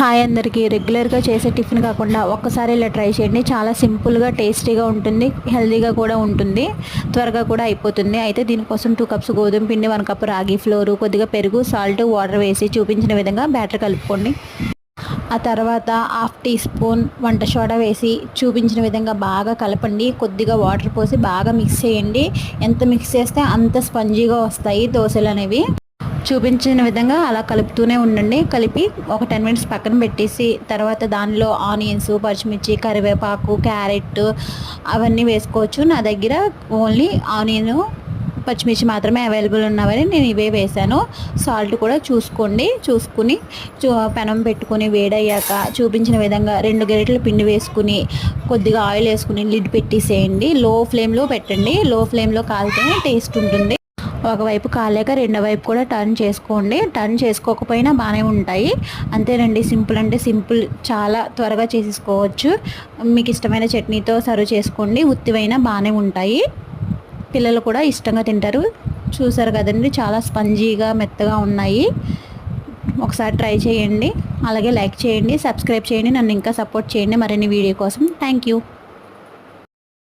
Hi అందరికీ. రెగ్యులర్గా చేసే టిఫిన్ కాకుండా ఒక్కసారి ఇలా ట్రై చేయండి. చాలా సింపుల్గా టేస్టీగా ఉంటుంది. హెల్దీగా కూడా ఉంటుంది. త్వరగా కూడా అయిపోతుంది. అయితే దీనికోసం టూ కప్స్ గోధుమ పిండి వన్ కప్ రాగి ఫ్లోరు కొద్దిగా పెరుగు సాల్ట్ వాటర్ వేసి చూపించిన విధంగా బ్యాటర్ కలుపుకోండి. ఆ తర్వాత హాఫ్ టీ స్పూన్ వంట సోడా వేసి చూపించిన విధంగా బాగా కలపండి. కొద్దిగా వాటర్ పోసి బాగా మిక్స్ చేయండి. ఎంత మిక్స్ చేస్తే అంత స్పంజీగా వస్తాయి దోశలు అనేవి చూపించిన విధంగా అలా కలుపుతూనే ఉండండి. కలిపి ఒక టెన్ మినిట్స్ పక్కన పెట్టేసి తర్వాత దానిలో ఆనియన్స్ పచ్చిమిర్చి కరివేపాకు క్యారెట్ అవన్నీ వేసుకోవచ్చు. నా దగ్గర ఓన్లీ ఆనియన్ పచ్చిమిర్చి మాత్రమే అవైలబుల్ ఉన్నవని నేను ఇవే వేసాను సాల్ట్ కూడా చూసుకోండి. చూసుకుని పెనం పెట్టుకుని వేడయ్యాక చూపించిన విధంగా రెండు గరిటెలు పిండి వేసుకుని కొద్దిగా ఆయిల్ వేసుకుని లిడ్ పెట్టేసేయండి. లో ఫ్లేమ్లో పెట్టండి. లో ఫ్లేమ్లో కాలితేనే టేస్ట్ ఉంటుంది. ఒకవైపు కాలేక రెండో వైపు కూడా టర్న్ చేసుకోండి. టర్న్ చేసుకోకపోయినా బాగానే ఉంటాయి. అంతేనండి సింపుల్ అంటే సింపుల్ చాలా త్వరగా చేసేసుకోవచ్చు. మీకు ఇష్టమైన చట్నీతో సర్వ్ చేసుకోండి. ఉత్తివైనా బాగానే ఉంటాయి. పిల్లలు కూడా ఇష్టంగా తింటారు. చూసారు కదండి చాలా స్పంజీగా మెత్తగా ఉన్నాయి. ఒకసారి ట్రై చేయండి. అలాగే లైక్ చేయండి సబ్స్క్రైబ్ చేయండి. నన్ను ఇంకా సపోర్ట్ చేయండి. మరిన్ని వీడియో కోసం. Thank you.